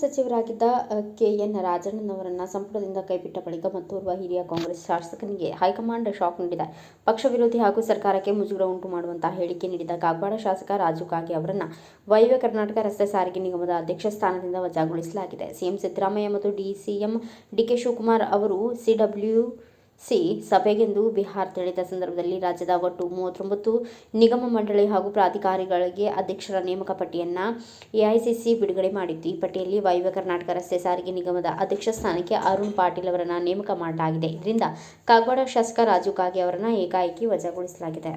ಸಚಿವರಾಗಿದ್ದ ಕೆಎನ್ ರಾಜಣ್ಣನವರನ್ನ ಸಂಪುಟದಿಂದ ಕೈಬಿಟ್ಟ ಬಳಿಕ ಮತ್ತೋರ್ವ ಹಿರಿಯ ಕಾಂಗ್ರೆಸ್ ಶಾಸಕನಿಗೆ ಹೈಕಮಾಂಡ್ ಶಾಕ್ ನೀಡಿದೆ. ಪಕ್ಷ ವಿರೋಧಿ ಹಾಗೂ ಸರ್ಕಾರಕ್ಕೆ ಮುಜುಗರ ಉಂಟು ಮಾಡುವಂತಹ ಹೇಳಿಕೆ ನೀಡಿದ ಕಾಗವಾಡ ಶಾಸಕ ರಾಜು ಕಾಗೆ ಅವರನ್ನು ವಾಯುವ್ಯ ಕರ್ನಾಟಕ ರಸ್ತೆ ಸಾರಿಗೆ ನಿಗಮದ ಅಧ್ಯಕ್ಷ ಸ್ಥಾನದಿಂದ ವಜಾಗೊಳಿಸಲಾಗಿದೆ. ಸಿಎಂ ಸಿದ್ದರಾಮಯ್ಯ ಮತ್ತು ಡಿಸಿಎಂ ಡಿಕೆ ಶಿವಕುಮಾರ್ ಅವರು ಸಿಡಬ್ಲ್ಯುಸಿ ಸಭೆಗೆಂದು ಬಿಹಾರ್ ತೆರಳಿದ ಸಂದರ್ಭದಲ್ಲಿ ರಾಜ್ಯದ ಒಟ್ಟು ಮೂವತ್ತೊಂಬತ್ತು ನಿಗಮ ಮಂಡಳಿ ಹಾಗೂ ಪ್ರಾಧಿಕಾರಿಗಳಿಗೆ ಅಧ್ಯಕ್ಷರ ನೇಮಕ ಪಟ್ಟಿಯನ್ನು ಎಐಸಿಸಿ ಬಿಡುಗಡೆ ಮಾಡಿತ್ತು. ಈ ಪಟ್ಟಿಯಲ್ಲಿ ವಾಯುವ್ಯ ಕರ್ನಾಟಕ ರಸ್ತೆ ಸಾರಿಗೆ ನಿಗಮದ ಅಧ್ಯಕ್ಷ ಸ್ಥಾನಕ್ಕೆ ಅರುಣ್ ಪಾಟೀಲ್ ಅವರನ್ನು ನೇಮಕ ಮಾಡಲಾಗಿದೆ. ಇದರಿಂದ ಕಾಗವಾಡ ಶಾಸಕ ರಾಜು ಕಾಗೆ ಅವರನ್ನು ಏಕಾಏಕಿ ವಜಾಗೊಳಿಸಲಾಗಿದೆ.